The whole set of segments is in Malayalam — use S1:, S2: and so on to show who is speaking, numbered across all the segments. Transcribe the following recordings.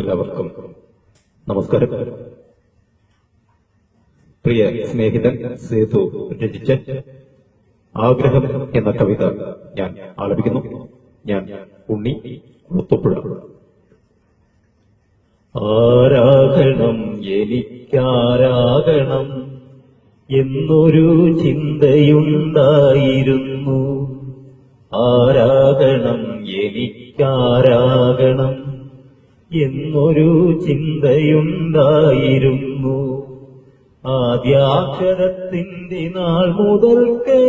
S1: എല്ലാവർക്കും നമസ്കാരം. പ്രിയ സ്നേഹിതൻ സേതു രചിച്ച ആഗ്രഹം എന്ന കവിത ഞാൻ ആലപിക്കുന്നു. ഞാൻ ഉണ്ണി മുത്തുപ്പുഴ. ആരാകണം എനിക്കാരാകണം എന്നൊരു ചിന്തയുണ്ടായിരുന്നു. ആരാകണം എനിക്കാരാകണം എന്നൊരു ചിന്തയുണ്ടായിരുന്നു. ആദ്യാക്ഷരത്തിന്റെ നാൾ മുതൽക്കേ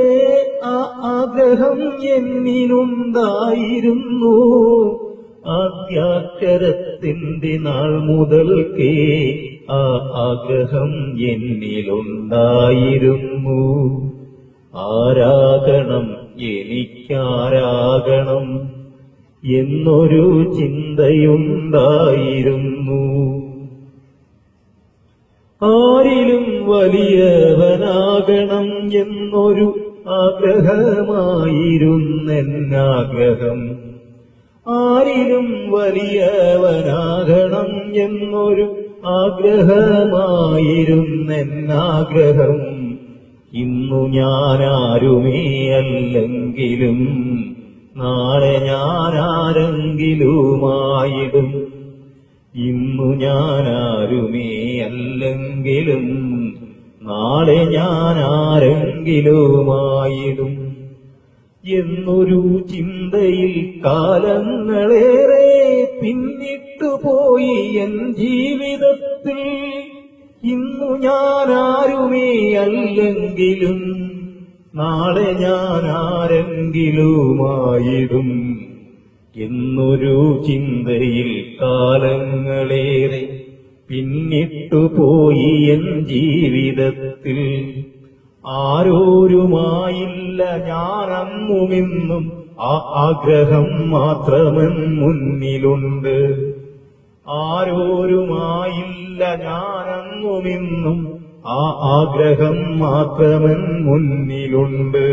S1: ആ ആഗ്രഹം എന്നിനുണ്ടായിരുന്നു. ആദ്യാക്ഷരത്തിന്റെ നാൾ മുതൽക്കേ ആ ആഗ്രഹം എന്നിലുണ്ടായിരുന്നു. ആരാകണം എനിക്കാരാകണം. എന്നൊരു ചിന്തയുണ്ടായിരുന്നു. ആരിലും വലിയവനാകണം എന്നൊരു ആഗ്രഹമായിരുന്നെന്നാഗ്രഹം. ആരിലും വലിയവനാകണം എന്നൊരു ആഗ്രഹമായിരുന്നെന്നാഗ്രഹം. ഇന്നു ഞാനാരുമേ അല്ലെങ്കിലും നാളെ ഞാനാരെങ്കിലുമായിടും ഇന്നു ഞാനാരുമേ അല്ലെങ്കിലും നാളെ ഞാനാരെങ്കിലുമായിടും എന്നൊരു ചിന്തയിൽ കാലങ്ങളേറെ പിന്നിട്ടു പോയി എൻ ജീവിതത്തിൽ. ഇന്നു ഞാനാരുമേ അല്ലെങ്കിലും നാളെ ഞാൻ ആരെങ്കിലുമായിടും എന്നൊരു ചിന്തയിൽ കാലങ്ങളേറെ പിന്നിട്ടു പോയി എൻ ജീവിതത്തിൽ. ആരോരുമായില്ല ഞാനന്നുമിന്നും ആ ആഗ്രഹം മാത്രമൻ മുന്നിലുണ്ട്. ആരോരുമായില്ല ഞാനന്നുമിന്നും ആ ആഗ്രഹം മാത്രമൻ മുന്നിലുണ്ട്.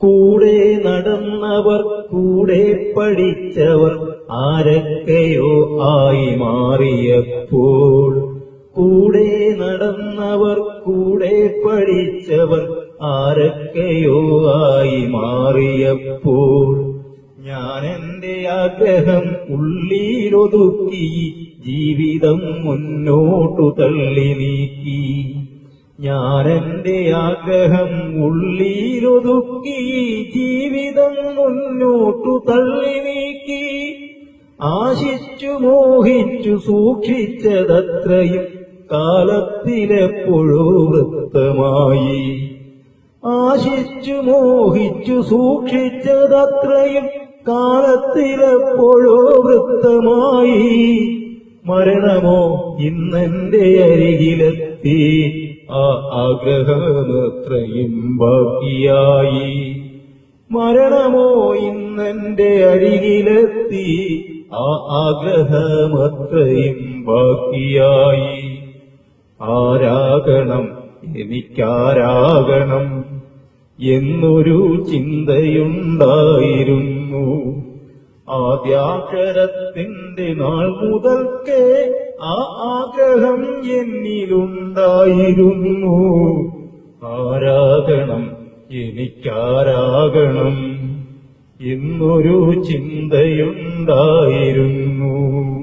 S1: കൂടെ നടന്നവർ കൂടെ പഠിച്ചവർ ആരൊക്കെയോ ആയി മാറിയപ്പോൾ കൂടെ നടന്നവർ കൂടെ പഠിച്ചവർ ആരൊക്കെയോ ആയി മാറിയപ്പോൾ ഞാൻ എന്റെ ആഗ്രഹം ഉള്ളിലൊതുക്കി ജീവിതം മുന്നോട്ടു തള്ളി നീക്കി. ഞാൻ എന്റെ ആഗ്രഹം ഉള്ളിലൊതുക്കി ജീവിതം മുന്നോട്ടു തള്ളി നീക്കി. ആശിച്ചു മോഹിച്ചു സൂക്ഷിച്ചതത്രയും കാലത്തിലെപ്പോഴോ വൃത്തമായി. ആശിച്ചു മോഹിച്ചു സൂക്ഷിച്ചതത്രയും കാലത്തിലെപ്പോഴോ വൃത്തമായി മരണമോ ഇന്നെന്റെ അരികിലെത്തി. ആ ആഗ്രഹമത്രയും ബാക്കിയായി മരണമോ ഇന്നെന്റെ അരികിലെത്തി. ആ ആഗ്രഹമത്രയും ബാക്കിയായി ആരാകണം? എനിക്കാരാകണം. എന്നൊരു ചിന്തയുണ്ടായിരുന്നു. ആദ്യാക്ഷരത്തിന്റെ നാൾ മുതൽക്കേ ആ ആഗ്രഹം എന്നിലുണ്ടായിരുന്നു. ആരാകണം? എനിക്കാരാകണം. എന്നൊരു ചിന്തയുണ്ടായിരുന്നു.